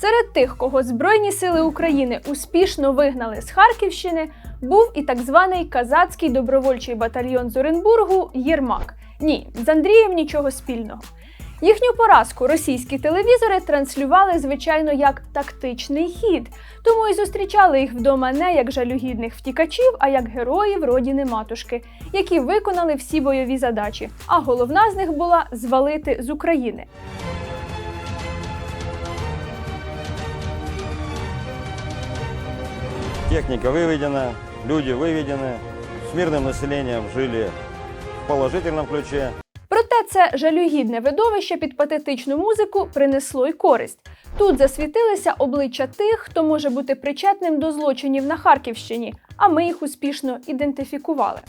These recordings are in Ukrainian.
Серед тих, кого Збройні сили України успішно вигнали з Харківщини, був і так званий казацький добровольчий батальйон з Оренбургу Єрмак. Ні, з Андрієм нічого спільного. Їхню поразку російські телевізори транслювали, звичайно, як тактичний хід, тому і зустрічали їх вдома не як жалюгідних втікачів, а як героїв родини матушки, які виконали всі бойові задачі. А головна з них була звалити з України. Техника выведена, люди выведены, с мирным населением жили в положительном ключе. Проте це жалюгідне видовище під патетичну музику принесло й користь. Тут засвітилися обличчя тих, хто може бути причетним до злочинів на Харківщині, а ми їх успішно ідентифікували.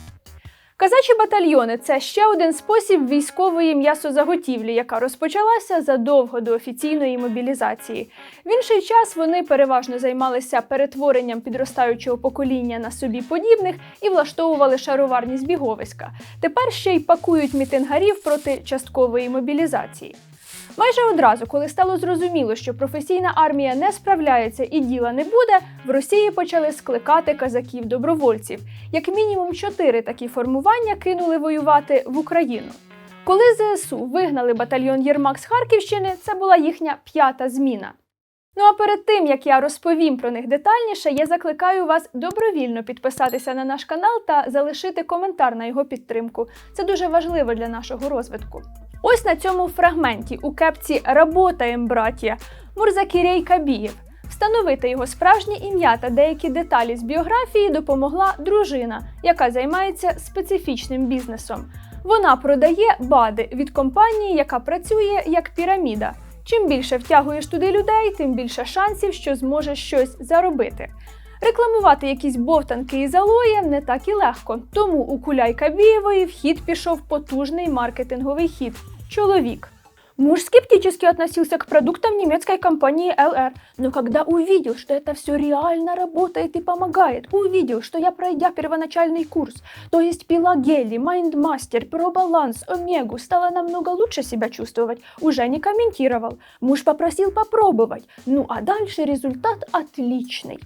Казачі батальйони це ще один спосіб військової м'ясозаготівлі, яка розпочалася задовго до офіційної мобілізації. В інший час вони переважно займалися перетворенням підростаючого покоління на собі подібних і влаштовували шароварні збіговиська. Тепер ще й пакують мітингарів проти часткової мобілізації. Майже одразу, коли стало зрозуміло, що професійна армія не справляється і діла не буде, в Росії почали скликати казаків-добровольців. Як мінімум чотири такі формування кинули воювати в Україну. Коли ЗСУ вигнали батальйон Єрмак з Харківщини, це була їхня п'ята зміна. Ну а перед тим як я розповім про них детальніше, я закликаю вас добровільно підписатися на наш канал та залишити коментар на його підтримку. Це дуже важливо для нашого розвитку. Ось на цьому фрагменті у кепці «Работаєм, браття» Мурзакірей Кабієв. Встановити його справжнє ім'я та деякі деталі з біографії допомогла дружина, яка займається специфічним бізнесом. Вона продає БАДи від компанії, яка працює як піраміда. Чим більше втягуєш туди людей, тим більше шансів, що зможеш щось заробити. Рекламувати якісь бовтанки і алоєм не так і легко. Тому у Куляй Кабієвої в хід пішов потужний маркетинговий хід чоловік. Муж скептически относился к продуктам немецкой компании LR, но когда увидел, что это все реально работает и помогает, увидел, что я, пройдя первоначальный курс, то есть пила гели, майндмастер, пробаланс, омегу, стала намного лучше себя чувствовать, уже не комментировал. Муж попросил попробовать, ну а дальше результат отличный.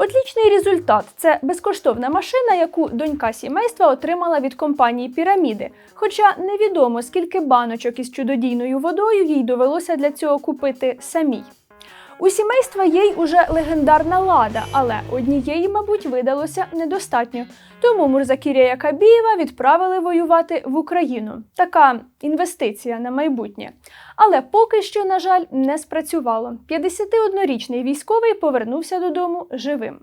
Отлічний результат це безкоштовна машина, яку донька сімейства отримала від компанії Піраміди. Хоча невідомо, скільки баночок із чудодійною водою їй довелося для цього купити самій. У сімейства є й уже легендарна лада, але однієї, мабуть, видалося недостатньо. Тому Мурзакірія Кабієва відправили воювати в Україну. Така інвестиція на майбутнє. Але поки що, на жаль, не спрацювало. 51-річний військовий повернувся додому живим.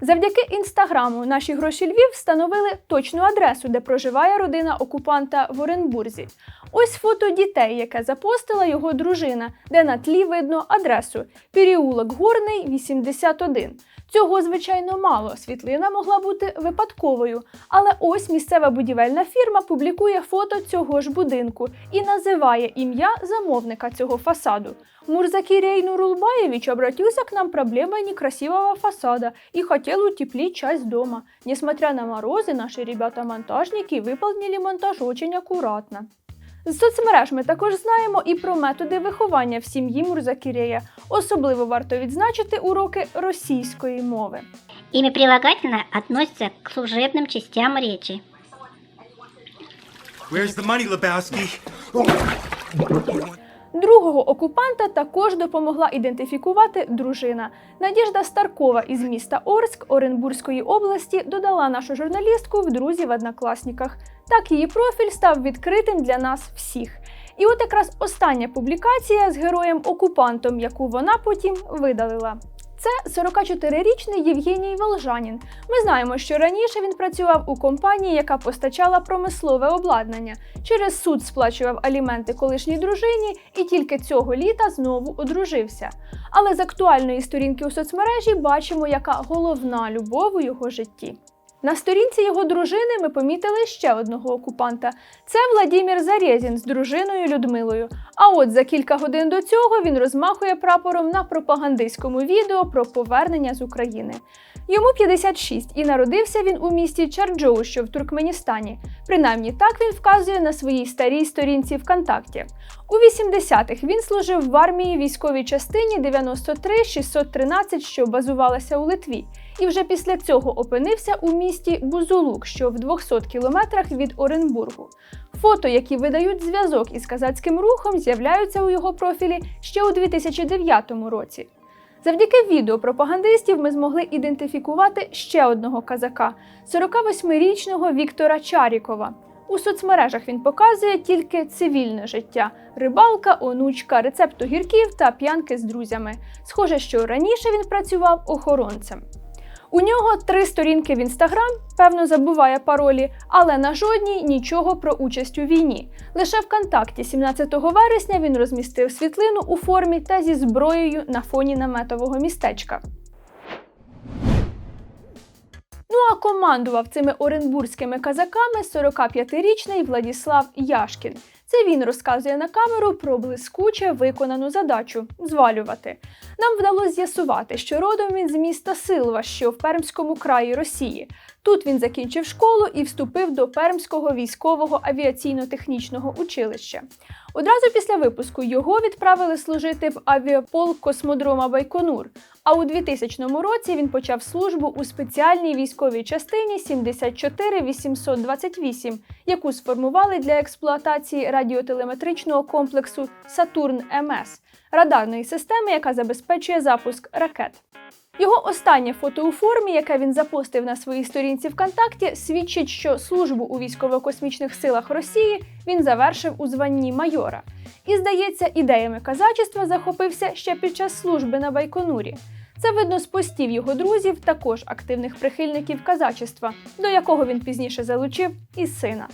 Завдяки інстаграму наші гроші Львів встановили точну адресу, де проживає родина окупанта в Оренбурзі. Ось фото дітей, яке запостила його дружина, де на тлі видно адресу Переулок Горний, 81. Цього, звичайно, мало. Світлина могла бути випадковою. Але ось місцева будівельна фірма публікує фото цього ж будинку і називає ім'я замовника цього фасаду. Мурзакирей Нурулбаевич обратился к нам проблемой некрасивого фасада и хотел утеплить часть дома. Несмотря на морозы, наши ребята-монтажники выполнили монтаж очень аккуратно. З соцмереж ми також знаємо і про методи виховання в сім'ї Мурзакірея. Особливо варто відзначити уроки російської мови. Имя прилагательное относится к служебным частям речи. Where's the money, Lebowski? Другого окупанта також допомогла ідентифікувати дружина. Надіжда Старкова із міста Орськ Оренбурзької області додала нашу журналістку в друзі в однокласниках. Так її профіль став відкритим для нас всіх. І от якраз остання публікація з героєм-окупантом, яку вона потім видалила. Це 44-річний Євгеній Волжанін. Ми знаємо, що раніше він працював у компанії, яка постачала промислове обладнання. Через суд сплачував аліменти колишній дружині і тільки цього літа знову одружився. Але з актуальної сторінки у соцмережі бачимо, яка головна любов у його житті. На сторінці його дружини ми помітили ще одного окупанта. Це Владімір Зарєзін з дружиною Людмилою. А от за кілька годин до цього він розмахує прапором на пропагандистському відео про повернення з України. Йому 56 і народився він у місті Чарджоу, що в Туркменістані. Принаймні так він вказує на своїй старій сторінці ВКонтакті. У 80-х він служив в армії військовій частині 93-613, що базувалася у Литві, і вже після цього опинився у місті Бузулук, що в 200 кілометрах від Оренбургу. Фото, які видають зв'язок із казацьким рухом, з'являються у його профілі ще у 2009 році. Завдяки відео пропагандистів ми змогли ідентифікувати ще одного казака 48-річного Віктора Чарікова. У соцмережах він показує тільки цивільне життя: рибалка, онучка, рецепт огірків та п'янки з друзями. Схоже, що раніше він працював охоронцем. У нього три сторінки в інстаграм, певно, забуває паролі, але на жодній нічого про участь у війні. Лише ВКонтакті 17 вересня він розмістив світлину у формі та зі зброєю на фоні наметового містечка. Ну а командував цими оренбурзькими казаками 45-річний Владіслав Яшкін. Це він розказує на камеру про блискуче виконану задачу звалювати. Нам вдалося з'ясувати, що родом він з міста Силва, що в Пермському краї Росії. Тут він закінчив школу і вступив до Пермського військового авіаційно-технічного училища. Одразу після випуску його відправили служити в авіаполк космодрома Байконур. А у 2000 році він почав службу у спеціальній військовій частині 74828, яку сформували для експлуатації радіотелеметричного комплексу Сатурн МС, радарної системи, яка забезпечує запуск ракет. Його останнє фото у формі, яке він запостив на своїй сторінці ВКонтакті, свідчить, що службу у військово-космічних силах Росії він завершив у званні майора. І, здається, ідеями казачества захопився ще під час служби на Байконурі. Це видно з постів його друзів, також активних прихильників казачества, до якого він пізніше залучив і сина.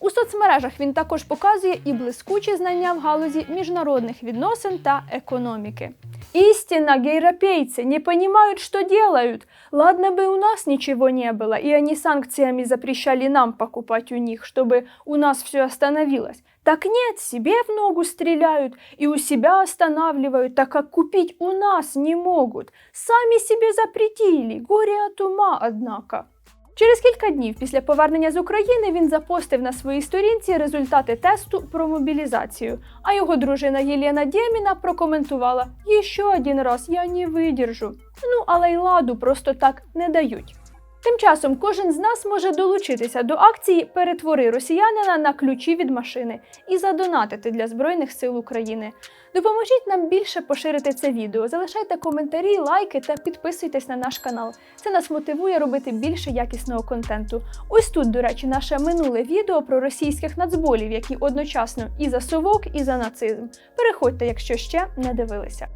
У соцмережах він також показує і блискучі знання в галузі міжнародних відносин та економіки. Истинно, гейропейцы не понимают, что делают. Ладно бы у нас ничего не было, и они санкциями запрещали нам покупать у них, чтобы у нас все остановилось. Так нет, себе в ногу стреляют и у себя останавливают, так как купить у нас не могут. Сами себе запретили, горе от ума, однако. Через кілька днів після повернення з України він запостив на своїй сторінці результати тесту про мобілізацію. А його дружина Єлена Дєміна прокоментувала: «Ще один раз я не видержу. Ну, але й ладу просто так не дають. Тим часом кожен з нас може долучитися до акції Перетвори росіянина на ключі від машини і задонатити для Збройних сил України. Допоможіть нам більше поширити це відео. Залишайте коментарі, лайки та підписуйтесь на наш канал. Це нас мотивує робити більше якісного контенту. Ось тут, до речі, наше минуле відео про російських нацболів, які одночасно і за совок, і за нацизм. Переходьте, якщо ще не дивилися.